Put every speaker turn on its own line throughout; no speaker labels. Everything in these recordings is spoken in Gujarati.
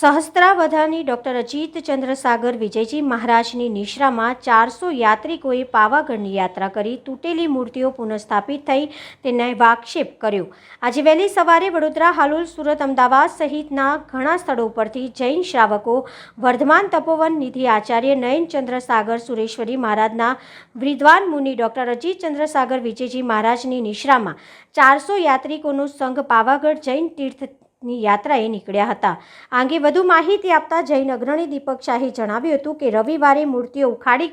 સહસ્ત્રાવધાની ડૉક્ટર અજીત ચંદ્રસાગર વિજયજી મહારાજની નિશ્રામાં ચારસો યાત્રિકોએ પાવાગઢની યાત્રા કરી તૂટેલી મૂર્તિઓ પુનઃસ્થાપિત થઈ તેને વાક્ષેપ કર્યો. આજે વહેલી સવારે વડોદરા હાલોલ, સુરત, અમદાવાદ સહિતના ઘણા સ્થળો પરથી જૈન શ્રાવકો, વર્ધમાન તપોવન નિધિ આચાર્ય નયનચંદ્ર સાગર સુરેશ્વરી મહારાજના વિદ્વાન મુનિ ડૉક્ટર અજીત ચંદ્રસાગર વિજયજી મહારાજની નિશ્રામાં ચારસો યાત્રિકોનો સંઘ પાવાગઢ જૈન તીર્થ ની યાત્રાએ નીકળ્યા હતા. આ વધુ માહિતી આપતા જૈન અગ્રણી દીપક શાહે જણાવ્યું હતું કે રવિવારે મૂર્તિઓ ઉખાડી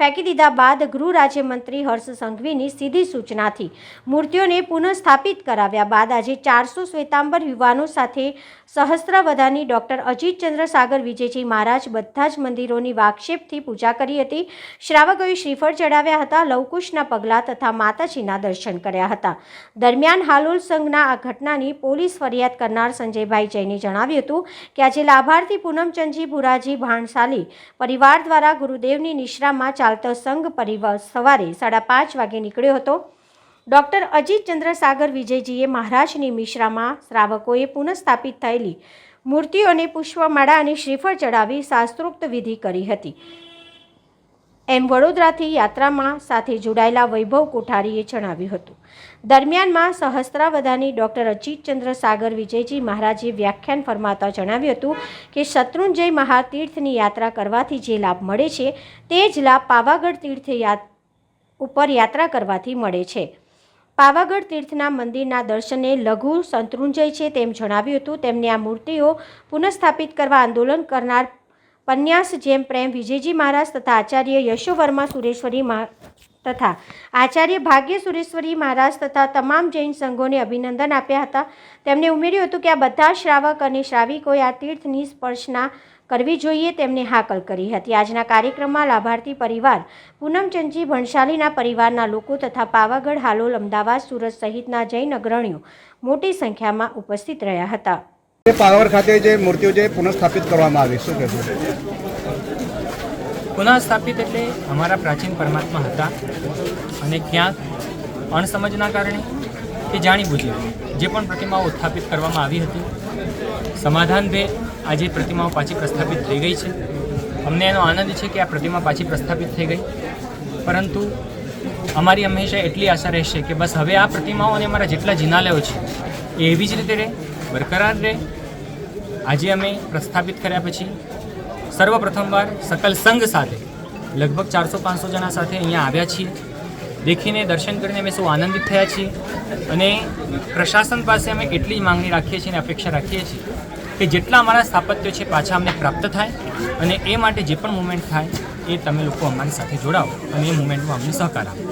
ફેંકી દીધા બાદ ગૃહ રાજ્યમંત્રી હર્ષ સંઘવીની સીધી સૂચનાથી મૂર્તિઓને પુનઃસ્થાપિત કરાવ્યા બાદ આજે ચારસો શ્વેતાંબર યુવાનો સાથે સહસ્ત્રાવધાની ડૉક્ટર અજીત ચંદ્ર સાગર વિજયજી મહારાજ બધા જ મંદિરોની વાક્ષેપથી પૂજા કરી હતી. શ્રાવકોએ શ્રીફળ ચડાવ્યા હતા, લવકુશના પગલાં તથા માતાજીના દર્શન કર્યા હતા. દરમિયાન હાલોલ સંઘના આ ઘટનાની પોલીસ ફરિયાદ કરનાર સંજયભાઈ જૈને જણાવ્યું હતું કે આજે લાભાર્થી પૂનમચંદજી ભુરાજી ભાણસાલી પરિવાર દ્વારા ગુરુદેવની નિશ્રામાં ચાલતો સંઘ પરિવાર સવારે સાડા પાંચ વાગે નીકળ્યો હતો. ડૉક્ટર અજીત ચંદ્ર સાગર વિજયજીએ મહારાજની મિશ્રામાં શ્રાવકોએ પુનઃસ્થાપિત થયેલી મૂર્તિઓને પુષ્પમાળા અને શ્રીફળ ચડાવી શાસ્ત્રોક્ત વિધિ કરી હતી. એમ વડોદરાથી યાત્રામાં સાથે જોડાયેલા વૈભવ કોઠારીએ જણાવ્યું હતું. દરમિયાનમાં સહસ્ત્રાવધાની ડૉક્ટર અજીતચંદ્ર સાગર વિજયજી મહારાજે વ્યાખ્યાન ફરમાતા જણાવ્યું હતું કે શત્રુંજય મહાતીર્થની યાત્રા કરવાથી જે લાભ મળે છે, તે જ લાભ પાવાગઢ તીર્થ ઉપર યાત્રા કરવાથી મળે છે. પાવાગઢ તીર્થના મંદિરના દર્શને લઘુ શત્રુંજય છે તેમ જણાવ્યું હતું. તેમને આ મૂર્તિઓ પુનઃસ્થાપિત કરવા આંદોલન કરનાર પન્યાસ જેમ પ્રેમ વિજયજી મહારાજ તથા આચાર્ય યશોવર્મા સુરેશ્વરી મા તથા આચાર્ય ભાગ્ય સુરેશ્વરી મહારાજ તથા તમામ જૈન સંઘોને અભિનંદન આપ્યા હતા. તેમણે ઉમેર્યું હતું કે આ બધા શ્રાવક અને શ્રાવિકોએ આ તીર્થની સ્પર્શના કરવી જોઈએ તેમને હાકલ કરી હતી. આજના કાર્યક્રમમાં લાભાર્થી પરિવાર, પૂનમચંદજી ભણશાલીના પરિવારના લોકો તથા પાવાગઢ હાલોલ અમદાવાદ સુરત સહિતના જૈન અગ્રણીઓ મોટી સંખ્યામાં ઉપસ્થિત રહ્યા હતા.
પાવાગઢ ખાતે જે મૂર્તિઓ જે પુનઃસ્થાપિત કરવામાં આવી, શું કહેશો?
પુનઃસ્થાપિત એટલે અમારા પ્રાચીન પરમાત્મા હતા અને ક્યાંક અણસમજના કારણે કે જાણી બુજી જે પણ પ્રતિમાઓ ઉત્થાપિત કરવામાં આવી હતી, સમાધાન ભે આજે પ્રતિમાઓ પાછી પ્રસ્થાપિત થઈ ગઈ છે. અમને એનો આનંદ છે કે આ પ્રતિમા પાછી પ્રસ્થાપિત થઈ ગઈ. પરંતુ અમારી હંમેશા એટલી આશા રહેશે કે બસ હવે આ પ્રતિમાઓ અને અમારા જેટલા જિનાલયો છે, એ એવી જ રીતે રહે બરકરાર રહે. આજે અમે પ્રસ્થાપિત કર્યા પછી સર્વપ્રથમવાર સકલ સંઘ સાથે લગભગ ચારસો પાંચસો જણા સાથે અહીંયા આવ્યા છીએ. દેખીને દર્શન કરીને અમે સૌ આનંદિત થયા છીએ અને પ્રશાસન પાસે અમે એટલી માંગણી રાખીએ છીએ અને અપેક્ષા રાખીએ છીએ કે જેટલા અમારા સ્થાપત્યો છે પાછા અમને પ્રાપ્ત થાય અને એ માટે જે પણ મુવમેન્ટ થાય એ તમે લોકો અમારી સાથે જોડાઓ અને એ મુવમેન્ટમાં અમને સહકાર આપો.